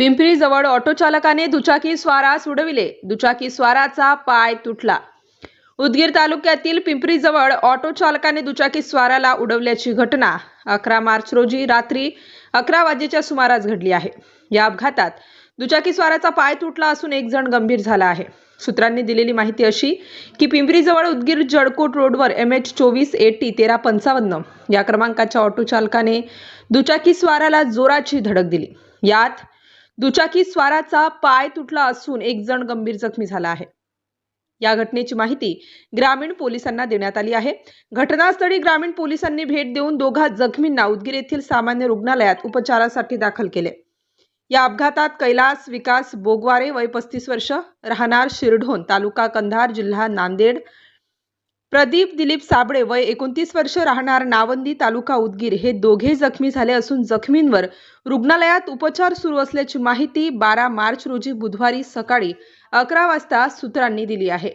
पिंपरी जवळ ऑटो चालकाने दुचाकी स्वारास उडविले. दुचाकी स्वाराचा पाय तुटला. उदगीर तालुक्यातील पिंपरी जवळ ऑटो चालकाने दुचाकी स्वाराला उडवल्याची घटना अकरा मार्च रोजी रात्री अकरा वाजेच्या सुमारास घडली आहे. या अपघातात दुचाकी स्वाराचा पाय तुटला असून एक जण गंभीर झाला आहे. सूत्रांनी दिलेली माहिती अशी की पिंपरीजवळ उदगीर जळकोट रोडवर एम एच चोवीस एटी तेरा पंचावन्न या क्रमांकाच्या ऑटो चालकाने दुचाकी स्वाराला जोराची धडक दिली. यात दुचाकी स्वाराचा पाय तुटला असून एक जण गंभीर जखमी झाला आहे. या घटनेची माहिती ग्रामीण पोलिसांना देण्यात आली आहे. घटनास्थळी ग्रामीण पोलिसांनी भेट देऊन दोघा जखमींना उदगीर येथील सामान्य रुग्णालयात उपचारासाठी दाखल केले. या अपघातात कैलास विकास बोगवारे वय पस्तीस वर्ष राहणार शिरढोण तालुका कंधार जिल्हा नांदेड प्रदीप दिलीप साबळे वय एकोणतीस वर्ष राहणार नावंदी तालुका उदगीर. हे दोघे जखमी झाले असून जखमींवर रुग्णालयात उपचार सुरू असल्याची माहिती बारा मार्च रोजी बुधवारी सकाळी अकरा वाजता सूत्रांनी दिली आहे.